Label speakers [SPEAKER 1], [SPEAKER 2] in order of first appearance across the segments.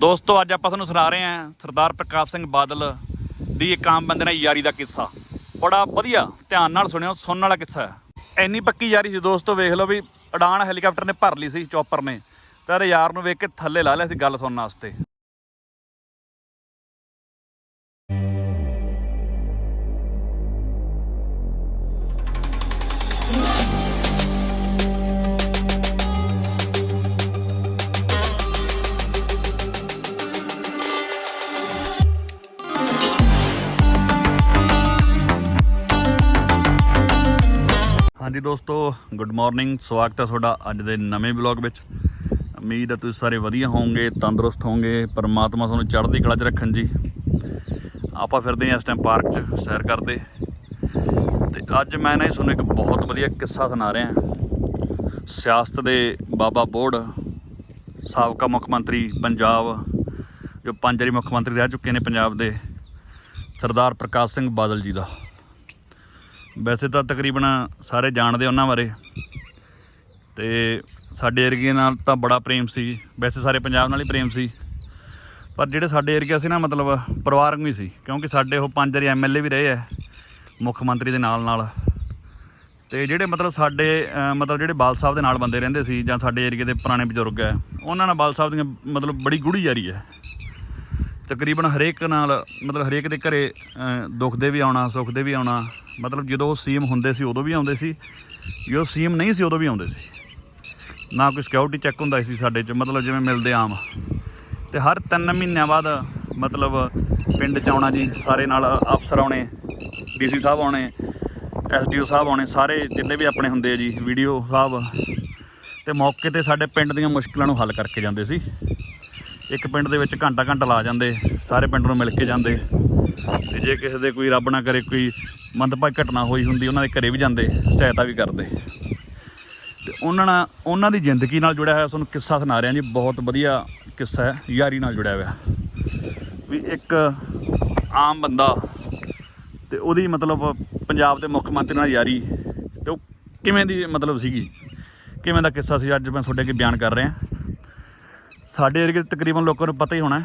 [SPEAKER 1] ਦੋਸਤੋ, ਅੱਜ ਆਪਾਂ ਤੁਹਾਨੂੰ ਸੁਣਾ ਰਹੇ ਹਾਂ ਸਰਦਾਰ ਪ੍ਰਕਾਸ਼ ਸਿੰਘ ਬਾਦਲ ਦੀ ਇੱਕ ਆਮ ਬੰਦੇ ਨਾਲ ਯਾਰੀ ਦਾ ਕਿੱਸਾ। ਬੜਾ ਵਧੀਆ ਧਿਆਨ ਨਾਲ ਸੁਣਿਓ, ਸੁਣਨ ਵਾਲਾ ਕਿੱਸਾ ਹੈ। ਇੰਨੀ ਪੱਕੀ ਯਾਰੀ ਸੀ ਦੋਸਤੋ, ਵੇਖ ਲਓ ਵੀ ਉਡਾਨ ਹੈਲੀਕਾਪਟਰ ਨੇ ਭਰ ਲਈ ਸੀ ਚੌਪਰ ਨੇ। ਤਾਂ ਯਾਰ ਨੂੰ ਵੇਖ ਕੇ ਥੱਲੇ ਲਾ ਲਿਆ ਸੀ ਗੱਲ ਸੁਣਨ ਵਾਸਤੇ। ਦੋਸਤੋ ਗੁੱਡ ਮਾਰਨਿੰਗ ਸਵਾਗਤ ਹੈ ਤੁਹਾਡਾ ਅੱਜ ਦੇ ਨਵੇਂ ਬਲੌਗ ਵਿੱਚ। ਉਮੀਦ ਹੈ ਤੁਸੀਂ ਸਾਰੇ ਵਧੀਆ ਹੋਵੋਗੇ, ਤੰਦਰੁਸਤ ਹੋਵੋਗੇ, ਪਰਮਾਤਮਾ ਤੁਹਾਨੂੰ ਚੜ੍ਹਦੀ ਕਲਾ 'ਚ ਰੱਖਣ ਜੀ। ਆਪਾਂ ਫਿਰਦੇ ਹਾਂ ਇਸ ਟਾਈਮ ਪਾਰਕ 'ਚ ਸੈਰ ਕਰਦੇ। ਤੇ ਅੱਜ ਮੈਂ ਨਾ ਤੁਹਾਨੂੰ ਇੱਕ ਬਹੁਤ ਵਧੀਆ ਕਿੱਸਾ ਸੁਣਾ ਰਿਹਾ। ਸਿਆਸਤ ਦੇ ਬਾਬਾ ਬੋੜ, ਸਾਬਕਾ ਮੁੱਖ ਮੰਤਰੀ ਪੰਜਾਬ, ਜੋ ਪੰਜ ਵਾਰੀ ਮੁੱਖ ਮੰਤਰੀ ਰਹਿ ਚੁੱਕੇ ਨੇ ਪੰਜਾਬ ਦੇ, ਸਰਦਾਰ ਪ੍ਰਕਾਸ਼ ਸਿੰਘ ਬਾਦਲ ਜੀ ਦਾ। ਵੈਸੇ ਤਾਂ ਤਕਰੀਬਨ ਸਾਰੇ ਜਾਣਦੇ ਉਹਨਾਂ ਬਾਰੇ। ਤੇ ਸਾਡੇ ਏਰੀਏ ਨਾਲ ਤਾਂ ਬੜਾ ਪ੍ਰੇਮ ਸੀ। ਵੈਸੇ ਸਾਰੇ ਪੰਜਾਬ ਨਾਲ ਹੀ ਪ੍ਰੇਮ ਸੀ। ਪਰ ਜਿਹੜੇ ਸਾਡੇ ਏਰੀਆ ਸੀ ਨਾ, ਮਤਲਬ ਪਰਿਵਾਰਕ ਵੀ ਸੀ, ਕਿਉਂਕਿ ਸਾਡੇ ਉਹ ਪੰਜ ਵਾਰੀ ਐਮਐਲਏ ਵੀ ਰਹੇ ਆ, ਮੁੱਖ ਮੰਤਰੀ ਦੇ ਨਾਲ ਨਾਲ। ਤੇ ਜਿਹੜੇ ਮਤਲਬ ਸਾਡੇ ਮਤਲਬ ਜਿਹੜੇ ਬਾਲ ਸਾਹਿਬ ਦੇ ਨਾਲ ਬੰਦੇ ਰਹਿੰਦੇ ਸੀ ਜਾਂ ਸਾਡੇ ਏਰੀਏ ਦੇ ਪੁਰਾਣੇ ਬਜ਼ੁਰਗ ਹੈ ਉਹਨਾਂ ਨਾਲ ਬਾਲ ਸਾਹਿਬ ਦੀਆਂ ਮਤਲਬ ਬੜੀ ਗੂੜੀ ਯਾਰੀ ਹੈ ਤਕਰੀਬਨ ਹਰੇਕ ਨਾਲ ਮਤਲਬ ਹਰੇਕ ਦੇ ਘਰੇ ਅਹ, ਦੁੱਖ ਦੇ ਵੀ ਆਉਣਾ ਸੁੱਖ ਦੇ ਵੀ ਆਉਣਾ ਮਤਲਬ ਜਦੋਂ ਉਹ ਸੀਐਮ ਹੁੰਦੇ ਸੀ ਉਦੋਂ ਵੀ ਆਉਂਦੇ ਸੀ। ਜਦੋਂ ਸੀਮ ਨਹੀਂ ਸੀ ਉਦੋਂ ਵੀ ਆਉਂਦੇ ਸੀ। ਨਾ ਕੋਈ ਸਿਕਿਉਰਿਟੀ ਚੈੱਕ ਹੁੰਦਾ ਸੀ ਸਾਡੇ 'ਚ ਮਤਲਬ ਜਿਵੇਂ ਮਿਲਦੇ ਆਮ। ਤੇ ਹਰ 3 ਮਹੀਨਿਆਂ ਬਾਅਦ ਮਤਲਬ ਪਿੰਡ 'ਚ ਆਉਣਾ ਜੀ ਸਾਰੇ ਨਾਲ ਅਫਸਰ ਆਉਣੇ ਡੀਸੀ ਸਾਹਿਬ ਆਉਣੇ ਐਸਡੀਓ ਸਾਹਿਬ ਆਉਣੇ ਸਾਰੇ ਜਿੰਨੇ ਵੀ ਆਪਣੇ ਹੁੰਦੇ ਆ ਜੀ ਵੀਡੀਓ ਸਾਹਿਬ। ਤੇ ਮੌਕੇ ਤੇ ਸਾਡੇ ਪਿੰਡ ਦੀਆਂ ਮੁਸ਼ਕਲਾਂ ਨੂੰ ਹੱਲ ਕਰਕੇ ਜਾਂਦੇ ਸੀ। ਇੱਕ ਪਿੰਡ ਦੇ ਵਿੱਚ ਘੰਟਾ ਘੰਟਾ ਲਾ ਜਾਂਦੇ, ਸਾਰੇ ਪਿੰਡ ਨੂੰ ਮਿਲ ਕੇ ਜਾਂਦੇ। ਤੇ ਜੇ ਕਿਸੇ ਦੇ ਕੋਈ ਰੱਬ ਨਾ ਕਰੇ, ਕੋਈ ਮੰਦਭਾਗੀ ਘਟਨਾ ਹੋਈ ਹੁੰਦੀ, ਉਹਨਾਂ ਦੇ ਘਰੇ ਵੀ ਜਾਂਦੇ, ਸਹਾਇਤਾ ਵੀ ਕਰਦੇ। ਤੇ ਉਹਨਾਂ ਨਾਲ, ਉਹਨਾਂ ਦੀ ਜ਼ਿੰਦਗੀ ਨਾਲ ਜੁੜਿਆ ਹੋਇਆ ਤੁਹਾਨੂੰ ਕਿੱਸਾ ਸੁਣਾ ਰਿਹਾ ਜੀ, ਬਹੁਤ ਵਧੀਆ ਕਿੱਸਾ ਹੈ, ਯਾਰੀ ਨਾਲ ਜੁੜਿਆ ਹੋਇਆ। ਵੀ ਇੱਕ ਆਮ ਬੰਦਾ ਤੇ ਉਹਦੀ ਮਤਲਬ ਪੰਜਾਬ ਦੇ ਮੁੱਖ ਮੰਤਰੀ ਨਾਲ ਯਾਰੀ, ਤੇ ਉਹ ਕਿਵੇਂ ਦੀ ਮਤਲਬ ਸੀਗੀ? ਕਿਵੇਂ ਦਾ ਕਿੱਸਾ ਸੀ? ਅੱਜ ਮੈਂ ਤੁਹਾਡੇ ਅੱਗੇ ਬਿਆਨ ਕਰ ਰਿਹਾ। ਸਾਡੇ ਏਰੀਏ ਦੇ ਤਕਰੀਬਨ ਲੋਕਾਂ ਨੂੰ ਪਤਾ ਹੀ ਹੋਣਾ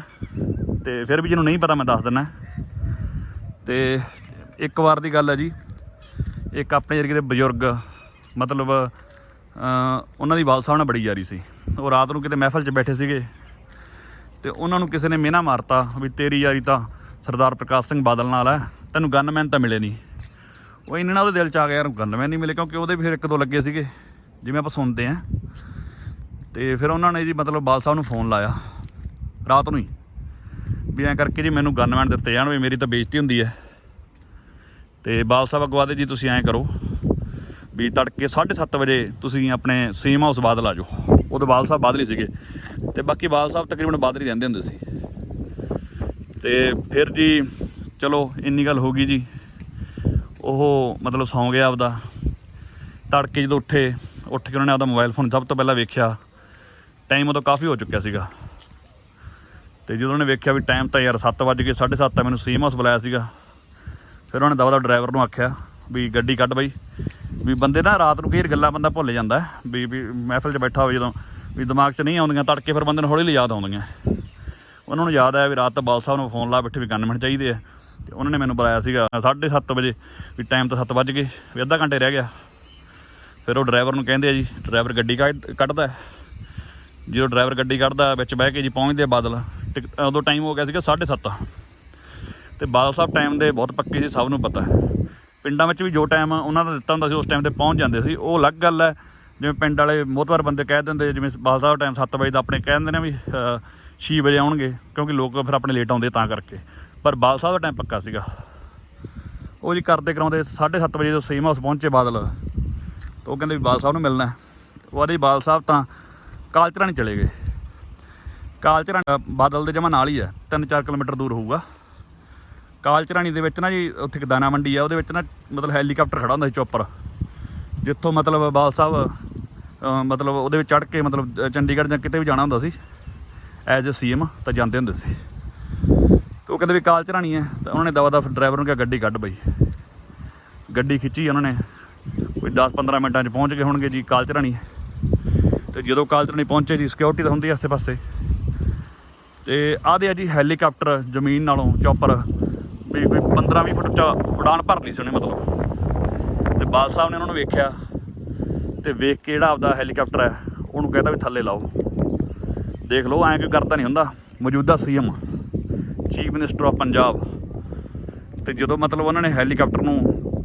[SPEAKER 1] ਤੇ ਫਿਰ ਵੀ ਜਿਹਨੂੰ ਨਹੀਂ ਪਤਾ ਮੈਂ ਦੱਸ ਦਿੰਦਾ ਤੇ ਇੱਕ ਵਾਰ ਦੀ ਗੱਲ ਹੈ ਜੀ, ਇੱਕ ਆਪਣੇ ਏਰੀਏ ਦੇ ਬਜ਼ੁਰਗ, ਮਤਲਬ ਉਹਨਾਂ ਦੀ ਵਾਲ ਸਾਹਿਬ ਨਾਲ ਬੜੀ ਯਾਰੀ ਸੀ। ਉਹ ਰਾਤ ਨੂੰ ਕਿਤੇ ਮਹਿਫਲ 'ਚ ਬੈਠੇ ਸੀਗੇ ਤੇ ਉਹਨਾਂ ਨੂੰ ਕਿਸੇ ਨੇ ਮਿਹਣਾ ਮਾਰਤਾ ਵੀ ਤੇਰੀ ਯਾਰੀ ਤਾਂ ਸਰਦਾਰ ਪ੍ਰਕਾਸ਼ ਸਿੰਘ ਬਾਦਲ ਨਾਲ ਹੈ, ਤੈਨੂੰ ਗਨਮੈਨ ਤਾਂ ਮਿਲੇ ਨਹੀਂ। ਉਹ ਇੰਨਾ ਉਹਦੇ ਦਿਲ 'ਚ ਆ ਗਿਆ, ਯਾਰ ਗਨਮੈਨ ਨਹੀਂ ਮਿਲੇ ਕਿਉਂਕਿ ਉਹਦੇ ਵੀ ਫਿਰ ਇੱਕ ਦੋ ਲੱਗੇ ਸੀਗੇ, ਜਿਵੇਂ ਆਪਾਂ ਸੁਣਦੇ ਆਂ ਤੇ ਫਿਰ ਉਹਨਾਂ ਨੇ ਜੀ ਮਤਲਬ ਬਾਲ ਸਾਹਿਬ ਨੂੰ ਫੋਨ ਲਾਇਆ, ਰਾਤ ਨੂੰ ਹੀ। ਵੀ ਐਂ ਕਰਕੇ ਜੀ ਮੈਨੂੰ ਗਨਮੈਨ ਦਿੱਤੇ ਜਾਣ ਵੀ ਮੇਰੀ ਤਾਂ ਬੇਇੱਜ਼ਤੀ ਹੁੰਦੀ ਹੈ। ਤੇ ਬਾਲ ਸਾਹਿਬ ਅਗਵਾਦੇ ਜੀ ਤੁਸੀਂ ਐਂ ਕਰੋ ਵੀ ਤੜਕੇ 7:30 ਵਜੇ ਤੁਸੀਂ ਆਪਣੇ ਸੀਮ ਹਾਊਸ ਬਾਦਲ ਆ ਜਾਓ। ਉਦੋਂ ਬਾਲ ਸਾਹਿਬ ਬਾਦਲ ਹੀ ਸੀਗੇ। ਤੇ ਬਾਕੀ ਬਾਲ ਸਾਹਿਬ ਤਕਰੀਬਨ ਬਾਦਲ ਹੀ ਰਹਿੰਦੇ ਹੁੰਦੇ ਸੀ। ਤੇ ਫਿਰ ਜੀ ਚਲੋ ਇੰਨੀ ਗੱਲ ਹੋ ਗਈ ਜੀ। ਉਹ ਮਤਲਬ ਸੌਂ ਗਿਆ ਆਪਦਾ। ਤੜਕੇ ਜਦੋਂ ਉੱਠੇ, ਉੱਠ ਕੇ ਉਹਨਾਂ ਨੇ ਆਪਦਾ ਮੋਬਾਈਲ ਫੋਨ ਸਭ ਤੋਂ ਪਹਿਲਾਂ ਵੇਖਿਆ। ਟਾਈਮ ਉਦੋਂ ਕਾਫੀ ਹੋ ਚੁੱਕਿਆ ਸੀਗਾ। ਤੇ ਜਦੋਂ ਉਹਨੇ ਵੇਖਿਆ ਵੀ ਟਾਈਮ ਤਾਂ ਯਾਰ 7 ਵਜ ਗਏ 7:30 ਮੈਨੂੰ ਸੀਮ ਹਾਊਸ ਬੁਲਾਇਆ ਸੀਗਾ। ਫਿਰ ਉਹਨੇ ਦਵਾ ਦਾ ਡਰਾਈਵਰ ਨੂੰ ਆਖਿਆ ਵੀ ਗੱਡੀ ਕੱਢ ਬਈ। ਵੀ ਬੰਦੇ ਨਾ ਰਾਤ ਨੂੰ ਕਈ ਗੱਲਾਂ ਬੰਦਾ ਭੁੱਲ ਜਾਂਦਾ ਵੀ ਵੀ ਮਹਿਫਲ 'ਚ ਬੈਠਾ ਹੋਵੇ ਜਦੋਂ, ਵੀ ਦਿਮਾਗ 'ਚ ਨਹੀਂ ਆਉਂਦੀਆਂ, ਤੜਕੇ ਫਿਰ ਬੰਦੇ ਨੂੰ ਹੌਲੀ ਹੌਲੀ ਯਾਦ ਆਉਂਦੀਆਂ। ਉਹਨਾਂ ਨੂੰ ਯਾਦ ਆਇਆ ਵੀ ਰਾਤ ਤਾਂ ਬਾਲ ਸਾਹਿਬ ਨੂੰ ਫੋਨ ਲਾ ਬੈਠੇ ਵੀ ਗਨਮੈਨ ਚਾਹੀਦੇ ਆ। ਤੇ ਉਹਨਾਂ ਨੇ ਮੈਨੂੰ ਬੁਲਾਇਆ ਸੀਗਾ 7:30 ਵਜੇ, ਵੀ ਟਾਈਮ ਤਾਂ 7 ਵਜ ਗਏ, ਵੀ ਅੱਧਾ ਘੰਟੇ ਰਹਿ ਗਿਆ। ਫਿਰ ਉਹ ਡਰਾਈਵਰ ਨੂੰ ਕਹਿੰਦੇ ਆ ਜੀ ਡਰਾਈਵਰ ਗੱਡੀ ਕੱਢ- ਕੱਢਦਾ ਜਦੋਂ ਡਰਾਈਵਰ ਗੱਡੀ ਕੱਢਦਾ, ਵਿੱਚ ਬਹਿ ਕੇ ਜੀ ਪਹੁੰਚਦੇ ਬਾਦਲ, ਟਿਕ- ਉਦੋਂ ਟਾਈਮ ਹੋ ਗਿਆ ਸੀਗਾ 7:30 ਤੇ ਬਾਦਲ ਸਾਹਿਬ ਟਾਈਮ ਦੇ ਬਹੁਤ ਪੱਕੇ ਸੀ, ਸਭ ਨੂੰ ਪਤਾ। ਪਿੰਡਾਂ ਵਿੱਚ ਵੀ ਜੋ ਟਾਈਮ ਉਹਨਾਂ ਦਾ ਦਿੱਤਾ ਹੁੰਦਾ ਸੀ, ਉਸ ਟਾਈਮ ਤੇ ਪਹੁੰਚ ਜਾਂਦੇ ਸੀ। ਉਹ ਅਲੱਗ ਗੱਲ ਹੈ, ਜਿਵੇਂ ਪਿੰਡ ਵਾਲੇ ਮੋਤਵਾਰ ਬੰਦੇ ਕਹਿ ਦਿੰਦੇ, ਜਿਵੇਂ ਬਾਦਲ ਸਾਹਿਬ ਟਾਈਮ 7 ਵਜੇ ਦਾ ਆਪਣੇ ਕਹਿ ਦਿੰਦੇ ਨੇ ਵੀ 6 ਵਜੇ ਆਉਣਗੇ, ਕਿਉਂਕਿ ਲੋਕ ਫਿਰ ਆਪਣੇ ਲੇਟ ਆਉਂਦੇ ਤਾਂ ਕਰਕੇ। ਪਰ ਬਾਦਲ ਸਾਹਿਬ ਦਾ ਟਾਈਮ ਪੱਕਾ ਸੀਗਾ। ਉਹ ਜੀ ਕਰਦੇ ਕਰਾਉਂਦੇ 7:30 ਵਜੇ ਜਦੋਂ ਸੇਮ ਹਾਊਸ ਪਹੁੰਚੇ ਬਾਦਲ, ਤਾਂ ਉਹ ਕਹਿੰਦੇ ਵੀ ਬਾਦਲ ਸਾਹਿਬ ਨੂੰ ਮਿਲਣਾ ਹੈ। ਉਹ ਆਦੇ ਬਾਦਲ ਸਾਹਿਬ ਤਾਂ ਕਾਲਚਰਾਂ ਨਹੀਂ ਚਲੇ ਗਏ। ਕਾਲਚਰਾਂ ਬਾਦਲ ਦੇ ਜਮਾ ਨਾਲ ਹੀ ਹੈ 3-4 ਕਿਲੋਮੀਟਰ ਦੂਰ ਹੋਊਗਾ। ਕਾਲਚਰਾਣੀ ਦੇ ਵਿੱਚ ਨਾ ਜੀ, ਉੱਥੇ ਇੱਕ ਦਾਣਾ ਮੰਡੀ ਆ, ਉਹਦੇ ਵਿੱਚ ਨਾ ਮਤਲਬ ਹੈਲੀਕਾਪਟਰ ਖੜਾ ਹੁੰਦਾ ਸੀ ਚੋਪਰ। ਜਿੱਥੋਂ ਮਤਲਬ ਬਾਲ ਸਾਹਿਬ ਮਤਲਬ ਉਹਦੇ ਵਿੱਚ ਚੜ੍ਹ ਕੇ ਮਤਲਬ ਚੰਡੀਗੜ੍ਹ ਜਾਂ ਕਿਤੇ ਵੀ ਜਾਣਾ ਹੁੰਦਾ ਸੀ, ਐਜ਼ ਅ ਸੀਐਮ ਤਾਂ ਜਾਂਦੇ ਹੁੰਦੇ ਸੀ। ਤੇ ਉਹ ਕਹਿੰਦੇ ਵੀ ਕਾਲਚਰਾਣੀ ਹੈ, ਤਾਂ ਉਹਨਾਂ ਨੇ ਦਵਾ ਦਾ ਡਰਾਈਵਰ ਨੂੰ ਕਿਹਾ, ਗੱਡੀ ਕੱਢ ਬਈ। ਗੱਡੀ ਖਿੱਚੀ ਉਹਨਾਂ ਨੇ, ਕੋਈ 10-15 ਮਿੰਟਾਂ 'ਚ ਪਹੁੰਚ ਗਏ ਹੋਣਗੇ ਜੀ ਕਾਲਚਰਾਣੀ ਤੇ ਜਦੋਂ ਕਾਲਚਰਾਣੀ ਪਹੁੰਚੇ ਜੀ ਸਿਕਿਉਰਿਟੀ ਤਾਂ ਹੁੰਦੀ ਆਸੇ ਪਾਸੇ। ਤੇ ਆਦੇ ਆ ਜੀ ਹੈਲੀਕਾਪਟਰ ਜ਼ਮੀਨ ਨਾਲੋਂ ਚੌਪਰ। ਵੀ ਕੋਈ 15 20 ਫੁੱਟ ਉੱਚਾ ਉਡਾਨ ਭਰ ਲਈ ਸੀ ਉਹਨੇ ਮਤਲਬ। ਤੇ ਬਾਦ ਸਾਹਿਬ ਨੇ ਉਹਨਾਂ ਨੂੰ ਵੇਖਿਆ ਤੇ ਵੇਖ ਕੇ ਜਿਹੜਾ ਆਪਦਾ ਹੈਲੀਕਾਪਟਰ ਹੈ, ਉਹਨੂੰ ਕਹਿੰਦਾ ਵੀ ਥੱਲੇ ਲਾਓ। ਦੇਖ ਲਓ, ਐਂ ਕੋਈ ਕਰਦਾ ਨਹੀਂ ਹੁੰਦਾ। ਮੌਜੂਦਾ CM, chief minister of Punjab. ਤੇ ਜਦੋਂ ਮਤਲਬ ਉਹਨਾਂ ਨੇ ਹੈਲੀਕਾਪਟਰ ਨੂੰ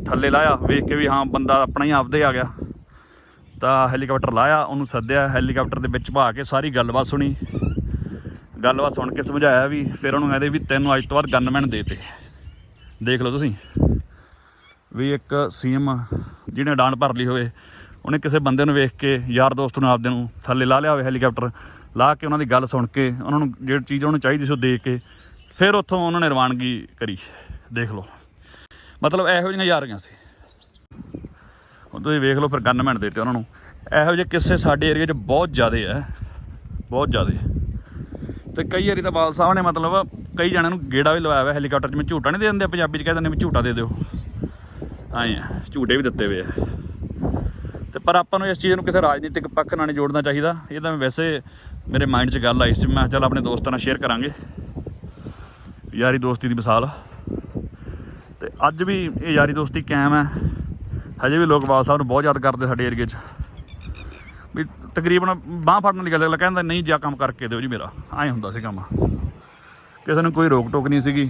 [SPEAKER 1] ਥੱਲੇ ਲਾਇਆ, ਵੇਖ ਕੇ ਵੀ ਹਾਂ, ਬੰਦਾ ਆਪਣਾ ਹੀ ਆਪਦੇ ਆ ਗਿਆ। ਤਾਂ ਹੈਲੀਕਾਪਟਰ ਲਾਇਆ, ਉਹਨੂੰ ਸੱਦਿਆ, ਹੈਲੀਕਾਪਟਰ ਦੇ ਵਿੱਚ ਭਾ ਕੇ ਸਾਰੀ ਗੱਲਬਾਤ ਸੁਣੀ। ਗੱਲਬਾਤ ਸੁਣ ਕੇ ਸਮਝਾਇਆ ਵੀ ਫਿਰ ਉਹਨੂੰ ਕਹਿੰਦੇ ਵੀ ਤੈਨੂੰ ਅੱਜ ਤੋਂ ਬਾਅਦ ਗਨਮੈਨ ਦੇਤੇ। ਦੇਖ ਲਓ ਤੁਸੀਂ, ਵੀ ਇੱਕ ਸੀਐਮ ਜਿਹਨੇ ਡਾਂਡ ਭਰ ਲਈ ਹੋਵੇ, ਉਹਨੇ ਕਿਸੇ ਬੰਦੇ ਨੂੰ ਵੇਖ ਕੇ, ਯਾਰ ਦੋਸਤ ਨੂੰ ਆਪਦੇ ਨੂੰ ਥੱਲੇ ਲਾ ਲਿਆ ਹੋਵੇ ਹੈਲੀਕਾਪਟਰ, ਲਾ ਕੇ ਉਹਨਾਂ ਦੀ ਗੱਲ ਸੁਣ ਕੇ, ਉਹਨਾਂ ਨੂੰ ਜਿਹੜੀ ਚੀਜ਼ ਉਹਨੂੰ ਚਾਹੀਦੀ ਸੀ ਉਹ ਦੇ ਕੇ, ਫਿਰ ਉੱਥੋਂ ਉਹਨਾਂ ਨੇ ਰਵਾਨਗੀ ਕਰੀ। ਦੇਖ ਲਓ। ਮਤਲਬ ਇਹੋ ਜਿਹੀਆਂ ਯਾਰੀਆਂ ਸੀ। ਹੁਣ ਤੁਸੀਂ ਵੇਖ ਲਓ ਫਿਰ ਗਨਮੈਨ ਦੇਤੇ ਉਹਨਾਂ ਨੂੰ। ਇਹੋ ਜਿਹੇ ਕਿੱਸੇ ਸਾਡੇ ਏਰੀਆ 'ਚ ਬਹੁਤ ਜ਼ਿਆਦੇ ਆ। ਬਹੁਤ ਜ਼ਿਆਦੇ। ਤੇ ਕਈ ਵਾਰੀ ਤਾਂ ਬਾਲ ਸਾਹਿਬ ਨੇ ਮਤਲਬ ਕਈ ਜਣਿਆਂ ਨੂੰ ਗੇੜਾ ਵੀ ਲਵਾਇਆ ਹੋਇਆ ਹੈਲੀਕਾਪਟਰ 'ਚ। ਮੈਂ ਝੂਟਾ ਨਹੀਂ ਦੇ ਦਿੰਦੇ ਪੰਜਾਬੀ 'ਚ ਕਹਿ ਦਿੰਦੇ ਵੀ ਝੂਟਾ ਦੇ ਦਿਓ। ਆਏ ਆ, ਝੂਟੇ ਵੀ ਦਿੱਤੇ ਹੋਏ ਆ। ਤੇ ਪਰ ਆਪਾਂ ਨੂੰ ਇਸ ਚੀਜ਼ ਨੂੰ ਕਿਸੇ ਰਾਜਨੀਤਿਕ ਪੱਖ ਨਾਲ ਨਹੀਂ ਜੋੜਨਾ ਚਾਹੀਦਾ। ਇਹ ਤਾਂ ਵੈਸੇ ਮੇਰੇ ਮਾਈਂਡ 'ਚ ਗੱਲ ਆਈ ਸੀ, ਮੈਂ ਚੱਲ ਆਪਣੇ ਦੋਸਤਾਂ ਨਾਲ ਸ਼ੇਅਰ ਕਰਾਂਗੇ। ਯਾਰੀ ਦੋਸਤੀ ਦੀ ਮਿਸਾਲ। ਤੇ ਅੱਜ ਵੀ ਇਹ ਯਾਰੀ ਦੋਸਤੀ ਕਾਇਮ ਹੈ। ਹਜੇ ਵੀ ਲੋਕ ਬਾਲ ਸਾਹਿਬ ਨੂੰ ਬਹੁਤ ਯਾਦ ਕਰਦੇ ਸਾਡੇ ਏਰੀਏ 'ਚ। ਵੀ ਤਕਰੀਬਨ ਬਾਹ ਫੜਨ ਦੀ ਗੱਲ ਅਗਲਾ ਕਹਿੰਦਾ, ਨਹੀਂ ਜਾ ਕੰਮ ਕਰਕੇ ਦਿਓ ਜੀ ਮੇਰਾ। ਐਂ ਹੁੰਦਾ ਸੀ ਕੰਮ। ਕਿਸੇ ਨੂੰ ਕੋਈ ਰੋਕ ਟੋਕ ਨਹੀਂ ਸੀਗੀ।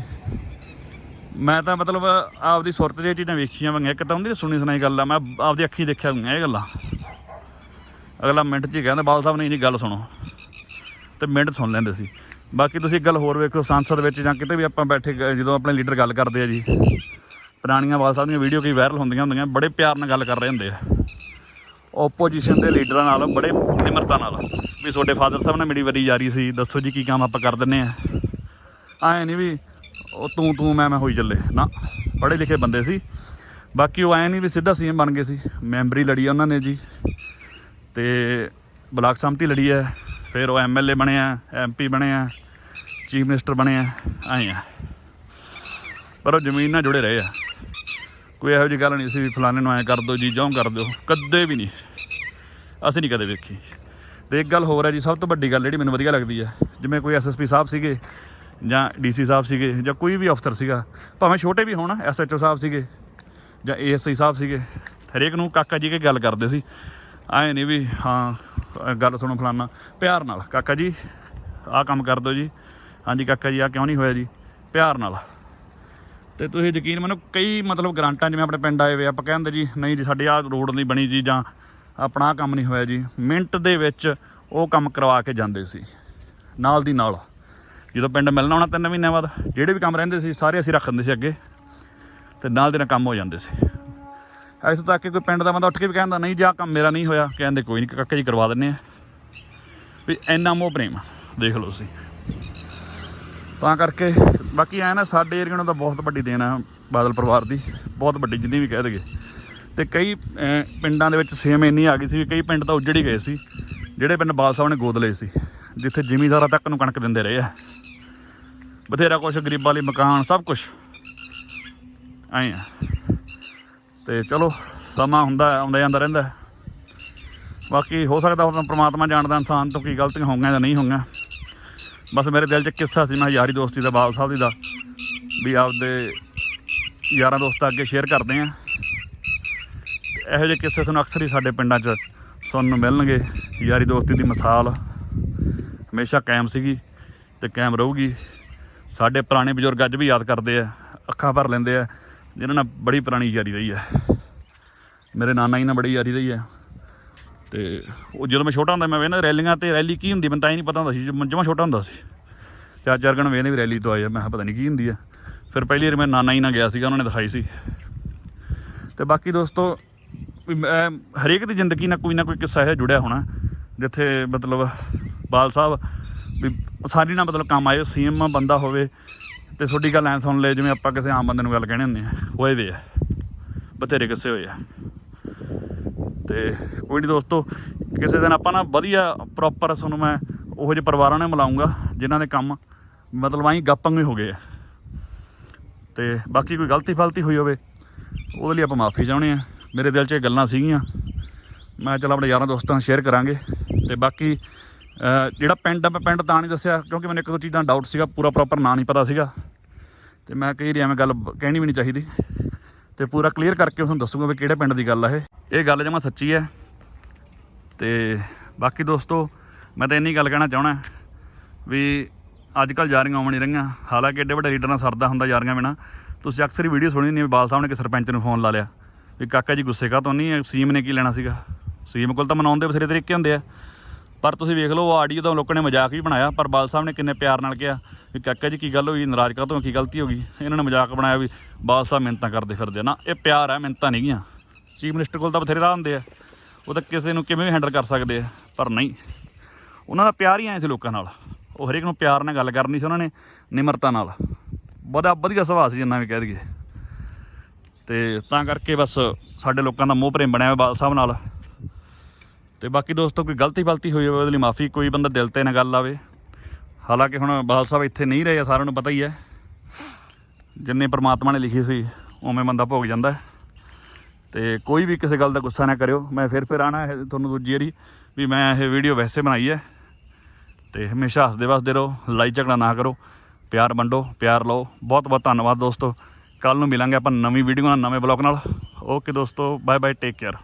[SPEAKER 1] ਮੈਂ ਤਾਂ ਮਤਲਬ ਆਪਦੀ ਸੁਰਤ ਜੇ ਚੀਜ਼ਾਂ ਵੇਖੀਆਂ ਹੋਈਆਂ ਇੱਕ ਤਾਂ ਉਹਦੀ ਸੁਣੀ ਸੁਣਾਈ ਗੱਲ ਆ, ਮੈਂ ਆਪਦੀ ਅੱਖੀ ਦੇਖਿਆ ਹੋਈਆਂ ਇਹ ਗੱਲਾਂ। ਅਗਲਾ ਮਿੰਟ 'ਚ ਹੀ ਕਹਿੰਦਾ ਬਾਲ ਸਾਹਿਬ ਨਹੀਂ ਜੀ ਗੱਲ ਸੁਣੋ। ਤੇ ਮਿੰਟ ਸੁਣ ਲੈਂਦੇ ਸੀ। ਬਾਕੀ ਤੁਸੀਂ ਇੱਕ ਗੱਲ ਹੋਰ ਵੇਖੋ, ਸੰਸਦ ਵਿੱਚ ਜਾਂ ਕਿਤੇ ਵੀ ਆਪਾਂ ਬੈਠੇ, ਜਦੋਂ ਆਪਣੇ ਲੀਡਰ ਗੱਲ ਕਰਦੇ ਆ ਜੀ ਪੁਰਾਣੀਆਂ ਬਾਲ ਸਾਹਿਬ ਦੀਆਂ ਵੀਡੀਓ ਕਈ ਵਾਇਰਲ ਹੁੰਦੀਆਂ ਹੁੰਦੀਆਂ, ਬੜੇ ਪਿਆਰ ਨਾਲ ਗੱਲ ਕਰ ਰਹੇ ਹੁੰਦੇ ਆ। ਓਪੋਜੀਸ਼ਨ ਦੇ ਲੀਡਰਾਂ ਨਾਲ, ਬੜੇ ਨਿਮਰਤਾ ਨਾਲ। ਵੀ ਤੁਹਾਡੇ ਫਾਦਰ ਸਾਹਿਬ ਨਾਲ ਮੇਰੀ ਵਾਰੀ ਜਾਰੀ ਸੀ, ਦੱਸੋ ਜੀ ਕੀ ਕੰਮ ਆਪਾਂ ਕਰ ਦਿੰਨੇ ਆ। ਐ ਨਹੀਂ ਵੀ ਉਹ ਤੂੰ ਤੂੰ, ਮੈਂ ਮੈਂ ਹੋਈ ਚੱਲੇ। ਨਾ, ਪੜ੍ਹੇ ਲਿਖੇ ਬੰਦੇ ਸੀ। ਬਾਕੀ ਉਹ ਐ ਨਹੀਂ ਵੀ ਸਿੱਧਾ ਸੀਐਮ ਬਣ ਗਏ ਸੀ। ਮੈਂਬਰੀ ਲੜੀ ਆ ਉਹਨਾਂ ਨੇ ਜੀ। ਤੇ ਬਲਾਕ ਸੰਮਤੀ ਲੜੀ ਹੈ ਫਿਰ ਉਹ ਐਮਐਲਏ ਬਣਿਆ ਐਮਪੀ ਬਣਿਆ ਚੀਫ ਮਿਨਿਸਟਰ ਬਣੇ ਬਣਿਆ ਆਏ ਆ। ਪਰ ਉਹ ਜ਼ਮੀਨ ਨਾਲ ਜੁੜੇ ਰਹੇ ਆ। ਕੋਈ ਇਹੋ ਜਿਹੀ ਗੱਲ ਨਹੀਂ ਸੀ ਵੀ ਫਲਾਣੇ ਨੂੰ ਐ ਕਰ ਦਿਓ ਜੀ, ਜਿਉਂ ਕਰ ਦਿਓ। ਕਦੇ ਵੀ ਨਹੀਂ। ਅਸੀਂ ਨਹੀਂ ਕਦੇ ਵੇਖੀ। ਤੇ ਇੱਕ ਗੱਲ ਹੋਰ ਹੈ ਜੀ, ਸਭ ਤੋਂ ਵੱਡੀ ਗੱਲ ਜਿਹੜੀ ਮੈਨੂੰ ਵਧੀਆ ਲੱਗਦੀ ਹੈ, ਜਿਵੇਂ ਕੋਈ ਐਸਐਸਪੀ ਸਾਹਿਬ ਸੀਗੇ, ਜਾਂ ਡੀਸੀ ਸਾਹਿਬ ਸੀਗੇ, ਜਾਂ ਕੋਈ ਵੀ ਅਫਸਰ ਸੀਗਾ, ਭਾਵੇਂ ਛੋਟੇ ਵੀ ਹੋਣ ਐਸਐਚਓ ਸਾਹਿਬ ਸੀਗੇ, ਜਾਂ ਏਐਸਆਈ ਸਾਹਿਬ ਸੀਗੇ, ਹਰੇਕ ਨੂੰ ਕਾਕਾ ਜੀ ਕੇ ਗੱਲ ਕਰਦੇ ਸੀ। ਐ ਨਹੀਂ ਵੀ, ਹਾਂ ਗੱਲ ਸੁਣੋ ਫਲਾਨਾ ਪਿਆਰ ਨਾਲ। ਕਾਕਾ ਜੀ, ਆਹ ਕੰਮ ਕਰ ਦਿਓ ਜੀ। ਹਾਂਜੀ, ਕਾਕਾ ਜੀ ਆ ਕਿਉਂ ਨਹੀਂ ਹੋਇਆ ਜੀ? ਪਿਆਰ ਨਾਲ। ਤੇ ਤੁਸੀਂ ਯਕੀਨ ਮੰਨੋ, ਕਈ ਮਤਲਬ ਗਰਾਂਟਾਂ, ਜਿਵੇਂ ਆਪਣੇ ਪਿੰਡ ਆਏ ਵੇ ਆਪਾਂ ਕਹਿੰਦੇ ਜੀ, ਨਹੀਂ ਜੀ, ਸਾਡੇ ਆਹ ਰੋਡ ਨਹੀਂ ਬਣੀ ਜੀ, ਜਾਂ ਆਪਣਾ ਆਹ ਕੰਮ ਨਹੀਂ ਹੋਇਆ ਜੀ। ਮਿੰਟ ਦੇ ਵਿੱਚ ਉਹ ਕੰਮ ਕਰਵਾ ਕੇ ਜਾਂਦੇ ਸੀ, ਨਾਲ ਦੀ ਨਾਲ। ਜਦੋਂ ਪਿੰਡ ਮਿਲਣਾ ਹੋਣਾ ਤਿੰਨ ਮਹੀਨਿਆਂ ਬਾਅਦ, ਜਿਹੜੇ ਵੀ ਕੰਮ ਰਹਿੰਦੇ ਸੀ, ਸਾਰੇ ਅਸੀਂ ਰੱਖ ਦਿੰਦੇ ਸੀ ਅੱਗੇ, ਤੇ ਨਾਲ ਦੇ ਨਾਲ ਕੰਮ ਹੋ ਜਾਂਦੇ ਸੀ। ਇੱਥੇ ਤੱਕ ਕਿ ਕੋਈ ਪਿੰਡ ਦਾ ਬੰਦਾ ਉੱਠ ਕੇ ਵੀ ਕਹਿੰਦਾ, ਨਹੀਂ ਜੀ, ਆਹ ਕੰਮ ਮੇਰਾ ਨਹੀਂ ਹੋਇਆ, ਕਹਿੰਦੇ ਕੋਈ ਨਹੀਂ, ਕਾਕਾ ਜੀ ਕਰਵਾ ਦਿੰਨੇ ਆ। ਵੀ ਇੰਨਾ ਮੋਹ ਪ੍ਰੇਮ ਦੇਖ ਲਓ ਤੁਸੀਂ। ਤਾਂ ਕਰਕੇ ਬਾਕੀ ਐ ਨਾ ਸਾਡੇ ਏਰੀਆ ਨੂੰ ਤਾਂ ਬਹੁਤ ਵੱਡੀ ਦੇਣ ਆ ਬਾਦਲ ਪਰਿਵਾਰ ਦੀ, ਬਹੁਤ ਵੱਡੀ ਜਿੰਨੀ ਵੀ ਕਹਿ ਦਈਏ। ਤੇ ਕਈ ਪਿੰਡਾਂ ਦੇ ਵਿੱਚ ਸੇਮ ਇੰਨੀ ਆ ਗਈ ਸੀ ਵੀ ਕਈ ਪਿੰਡ ਤਾਂ ਉੱਜੜ ਹੀ ਗਏ ਸੀ, ਜਿਹੜੇ ਪਿੰਡ ਬਾਲ ਸਾਹਿਬ ਨੇ ਗੋਦ ਲਏ ਸੀ, ਜਿੱਥੇ ਜ਼ਿਮੀਂਦਾਰਾਂ ਤੱਕ ਨੂੰ ਕਣਕ ਦਿੰਦੇ ਰਹੇ ਆ। ਬਥੇਰਾ ਕੁਛ, ਗਰੀਬਾਂ ਲਈ ਮਕਾਨ, ਸਭ ਕੁਝ ਐਂ ਆ। ਤੇ ਚਲੋ, ਸਮਾਂ ਹੁੰਦਾ, ਆਉਂਦਾ ਜਾਂਦਾ ਰਹਿੰਦਾ। ਬਾਕੀ ਹੋ ਸਕਦਾ ਹੁਣ ਪ੍ਰਮਾਤਮਾ ਜਾਣਦਾ ਇਨਸਾਨ ਤੋਂ ਕੀ ਗਲਤੀਆਂ ਹੋਣਗੀਆਂ ਜਾਂ ਨਹੀਂ ਹੋਣਗੀਆਂ ਬਸ ਮੇਰੇ ਦਿਲ 'ਚ ਕਿੱਸਾ ਸੀ, ਮੈਂ ਯਾਰੀ ਦੋਸਤੀ ਦਾ ਬਾਬ ਸਾਹਿਬ ਜੀ ਦਾ, ਵੀ ਆਪਦੇ ਯਾਰਾਂ ਦੋਸਤਾਂ ਅੱਗੇ ਸ਼ੇਅਰ ਕਰਦੇ ਆਂ ਤੇ ਇਹੋ ਜਿਹੇ ਕਿੱਸੇ ਤੁਹਾਨੂੰ ਅਕਸਰ ਹੀ ਸਾਡੇ ਪਿੰਡਾਂ 'ਚ ਸੁਣਨ ਨੂੰ ਮਿਲਣਗੇ। ਯਾਰੀ ਦੋਸਤੀ ਦੀ ਮਿਸਾਲ ਹਮੇਸ਼ਾ ਕਾਇਮ ਸੀਗੀ ਤੇ ਕਾਇਮ ਰਹੂਗੀ। ਸਾਡੇ ਪੁਰਾਣੇ ਬਜ਼ੁਰਗ ਅੱਜ ਵੀ ਯਾਦ ਕਰਦੇ ਆ, ਅੱਖਾਂ ਭਰ ਲੈਂਦੇ ਆ ਜਿਹਨਾਂ ਨਾਲ ਬੜੀ ਪੁਰਾਣੀ ਯਾਰੀ ਰਹੀ ਹੈ। ਮੇਰੇ ਨਾਨਾ ਜੀ ਨਾਲ ਬੜੀ ਯਾਰੀ ਰਹੀ ਹੈ। ਤੇ ਉਹ ਜਦੋਂ ਮੈਂ ਛੋਟਾ ਹੁੰਦਾ ਮੈਂ ਵੇਖਦਾ ਰੈਲੀਆਂ ਤੇ ਰੈਲੀ ਕੀ ਹੁੰਦੀ, ਮੈਨੂੰ ਤਾਂ ਹੀ ਨਹੀਂ ਪਤਾ ਹੁੰਦਾ ਸੀ ਜਮਾ ਛੋਟਾ ਹੁੰਦਾ ਸੀ। ਚਾਰ ਚਾਰ ਗਣ ਵੇਖਦੇ ਵੀ ਰੈਲੀ ਤੋਂ ਆਏ ਆ, ਮੈਂ ਕਿਹਾ ਪਤਾ ਨਹੀਂ ਕੀ ਹੁੰਦੀ ਆ। ਫਿਰ ਪਹਿਲੀ ਵਾਰ ਮੈਂ ਨਾਨਾ ਹੀ ਨਾਲ ਗਿਆ ਸੀਗਾ, ਉਹਨਾਂ ਨੇ ਦਿਖਾਈ ਸੀ। ਤੇ ਬਾਕੀ ਦੋਸਤੋ, ਵੀ ਮੈਂ- ਹਰੇਕ ਦੀ ਜ਼ਿੰਦਗੀ ਨਾਲ ਕੋਈ ਨਾ ਕੋਈ ਕਿੱਸਾ ਹੈ ਜੁੜਿਆ ਹੋਣਾ, ਜਿੱਥੇ ਮਤਲਬ ਬਾਲ ਸਾਹਿਬ ਵੀ ਸਾਰੀ ਨਾਲ ਮਤਲਬ ਕੰਮ ਆਏ, ਸੀਐਮ ਬੰਦਾ ਹੋਵੇ ਤੇ ਤੁਹਾਡੀ ਗੱਲ ਐ ਸੁਣ ਲੈ ਜਿਵੇਂ ਆਪਾਂ ਕਿਸੇ ਆਮ ਬੰਦੇ ਨੂੰ ਗੱਲ ਕਹਿਣੇ ਹੁੰਦੇ ਆ, ਹੋਏ ਵੇ ਆ, ਬਥੇਰੇ ਕਿੱਸੇ ਹੋਏ ਆ। ਤੇ ਕੋਈ ਨਹੀਂ ਦੋਸਤੋ, ਕਿਸੇ ਦਿਨ ਆਪਾਂ ਨਾ ਵਧੀਆ ਪ੍ਰੋਪਰ ਤੁਹਾਨੂੰ ਮੈਂ ਉਹੋ ਜਿਹੇ ਪਰਿਵਾਰਾਂ ਨੇ ਮਿਲਾਉਂਗਾ, ਜਿਨ੍ਹਾਂ ਦੇ ਕੰਮ ਮਤਲਬ ਆਈ ਗੱਪਾਂ ਹੀ ਹੋ ਗਏ ਆ। ਤੇ ਬਾਕੀ ਕੋਈ ਗਲਤੀ ਫਲਤੀ ਹੋਈ ਹੋਵੇ, ਉਹਦੇ ਲਈ ਆਪਾਂ ਮਾਫੀ ਚਾਹੁੰਦੇ ਆ। ਮੇਰੇ ਦਿਲ 'ਚ ਇਹ ਗੱਲਾਂ ਸੀਗੀਆਂ। ਮੈਂ ਚਲ ਆਪਣੇ ਯਾਰਾਂ ਦੋਸਤਾਂ ਨਾਲ ਸ਼ੇਅਰ ਕਰਾਂਗੇ। ਤੇ ਬਾਕੀ ਜਿਹੜਾ ਪਿੰਡ ਆ, ਮੈਂ ਪਿੰਡ ਤਾਂ ਨਹੀਂ ਦੱਸਿਆ, ਕਿਉਂਕਿ ਮੈਨੂੰ ਇੱਕ ਦੋ ਚੀਜ਼ਾਂ ਡਾਊਟ ਸੀਗਾ, ਪੂਰਾ ਪ੍ਰੋਪਰ ਨਾਂ ਨਹੀਂ ਪਤਾ ਸੀਗਾ। ਤੇ ਮੈਂ ਕਹੀ ਰਿਹਾ ਐਵੇਂ ਗੱਲ ਕਹਿਣੀ ਵੀ ਨਹੀਂ ਚਾਹੀਦੀ। ਤੇ ਪੂਰਾ ਕਲੀਅਰ ਕਰਕੇ ਤੁਹਾਨੂੰ ਦੱਸੂਗਾ ਵੀ ਕਿਹੜੇ ਪਿੰਡ ਦੀ ਗੱਲ ਆ ਇਹ। ਇਹ ਗੱਲ ਜਮਾ ਸੱਚੀ ਹੈ ਤੇ ਬਾਕੀ ਦੋਸਤੋ, ਮੈਂ ਤਾਂ ਇੰਨੀ ਗੱਲ ਕਹਿਣਾ ਚਾਹਣਾ ਵੀ ਅੱਜ ਕੱਲ ਯਾਰੀਆਂ ਆਉਣ ਨਹੀਂ ਰਹੀਆਂ। ਹਾਲਾਂਕਿ ਐਡੇ ਵੱਡੇ ਲੀਡਰ ਨਾਲ ਸਰਦਾ ਹੁੰਦਾ ਯਾਰੀਆਂ ਬਿਨਾ। ਤੁਸੀਂ ਅਕਸਰ ਹੀ ਵੀਡੀਓ ਸੁਣੀ ਨਹੀਂ, ਬਾਲ ਸਾਹਿਬ ਨੇ ਕਿ ਸਰਪੰਚ ਨੂੰ ਫੋਨ ਲਾ ਲਿਆ ਵੀ ਕਾਕਾ ਜੀ ਗੁੱਸੇ ਕਾ ਤੋਂ ਨਹੀਂ ਸੀਮ ਨੇ ਕੀ ਲੈਣਾ ਸੀਗਾ? ਸੀਮ ਕੋਲ ਤਾਂ ਮਨਾਉਣ ਦੇ ਬਥੇਰੇ ਤਰੀਕੇ ਹੁੰਦੇ ਆ। ਪਰ ਤੁਸੀਂ ਵੇਖ ਲਓ, ਉਹ ਆਡੀਓ ਤਾਂ ਲੋਕਾਂ ਨੇ ਮਜ਼ਾਕ ਵੀ ਬਣਾਇਆ, ਪਰ ਬਾਲ ਸਾਹਿਬ ਨੇ ਕਿੰਨੇ ਪਿਆਰ ਨਾਲ ਕਿਹਾ। ਵੀ ਕਾਕਾ ਜੀ ਕੀ ਗੱਲ ਹੋਈ? ਨਾਰਾਜ਼ ਕਾ ਤੋਂ ਕੀ ਗਲਤੀ ਹੋ ਗਈ? ਇਹਨਾਂ ਨੇ ਮਜ਼ਾਕ ਬਣਾਇਆ ਵੀ ਬਾਲ ਸਾਹਿਬ ਮਿੰਤਾਂ ਕਰਦੇ ਫਿਰਦੇ ਨਾ, ਇਹ ਪਿਆਰ ਹੈ ਮਿੰਤਾਂ ਨਹੀਂ ਗੀਆਂ। ਚੀਫ ਮਿਨਿਸਟਰ ਕੋਲ ਤਾਂ ਬਥੇਰੇ ਰਾਹ ਹੁੰਦੇ ਆ। ਉਹ ਤਾਂ ਕਿਸੇ ਨੂੰ ਕਿਵੇਂ ਵੀ ਹੈਂਡਲ ਕਰ ਸਕਦੇ ਆ, ਪਰ ਨਹੀਂ। ਉਹਨਾਂ ਦਾ ਪਿਆਰ ਹੀ ਆਇਆ ਸੀ ਲੋਕਾਂ ਨਾਲ। ਉਹ ਹਰੇਕ ਨੂੰ ਪਿਆਰ ਨਾਲ ਗੱਲ ਕਰਨੀ ਸੀ ਉਹਨਾਂ ਨੇ, ਨਿਮਰਤਾ ਨਾਲ। ਬੜਾ ਵਧੀਆ ਸੁਭਾਅ ਸੀ ਜਿੰਨਾ ਵੀ ਕਹਿ ਦਈਏ। ਤੇ ਤਾਂ ਕਰਕੇ ਬਸ ਸਾਡੇ ਲੋਕਾਂ ਦਾ ਮੋਹ ਪ੍ਰੇਮ ਬਣਿਆ ਹੋਇਆ ਬਾਲ ਸਾਹਿਬ ਨਾਲ। ਤੇ ਬਾਕੀ ਦੋਸਤੋ, ਕੋਈ ਗਲਤੀ ਫਲਤੀ ਹੋਈ ਹੋਵੇ, ਉਹਦੇ ਲਈ ਮਾਫੀ, ਕੋਈ ਬੰਦਾ ਦਿਲ ਤੇ ਨਾ ਗੱਲ ਆਵੇ। ਹਾਲਾਂਕਿ ਹੁਣ ਬਾਲ ਸਾਹਿਬ ਇੱਥੇ ਨਹੀਂ ਰਹੇ ਆ, ਸਾਰਿਆਂ ਨੂੰ ਪਤਾ ਹੀ ਹੈ। ਜਿੰਨੇ ਪ੍ਰਮਾਤਮਾ ਨੇ ਲਿਖੀ ਸੀ, ਉਵੇਂ ਬੰਦਾ ਭੋਗ ਜਾਂਦਾ ਹੈ। ਤੇ ਕੋਈ ਵੀ ਕਿਸੇ ਗੱਲ ਦਾ ਗੁੱਸਾ ਨਾ ਕਰਿਓ। ਮੈਂ ਫਿਰ ਫਿਰ ਆਣਾ ਹੈ ਤੁਹਾਨੂੰ ਦੂਜੀ ਵਾਰੀ ਵੀ ਮੈਂ ਇਹ ਵੀਡੀਓ ਵੈਸੇ ਬਣਾਈ ਹੈ। ਤੇ ਹਮੇਸ਼ਾ ਹੱਸਦੇ ਵਸਦੇ ਰਹੋ, ਲੜਾਈ ਝਗੜਾ ਨਾ ਕਰੋ। ਪਿਆਰ ਵੰਡੋ, ਪਿਆਰ ਲਓ। ਬਹੁਤ ਬਹੁਤ ਧੰਨਵਾਦ ਦੋਸਤੋ। ਕੱਲ ਨੂੰ ਮਿਲਾਂਗੇ ਆਪਾਂ ਨਵੀਂ ਵੀਡੀਓ ਨਾਲ, ਨਵੇਂ ਬਲੌਗ ਨਾਲ। ਓਕੇ ਦੋਸਤੋ, ਬਾਏ ਬਾਏ, ਟੇਕ ਕੇਅਰ।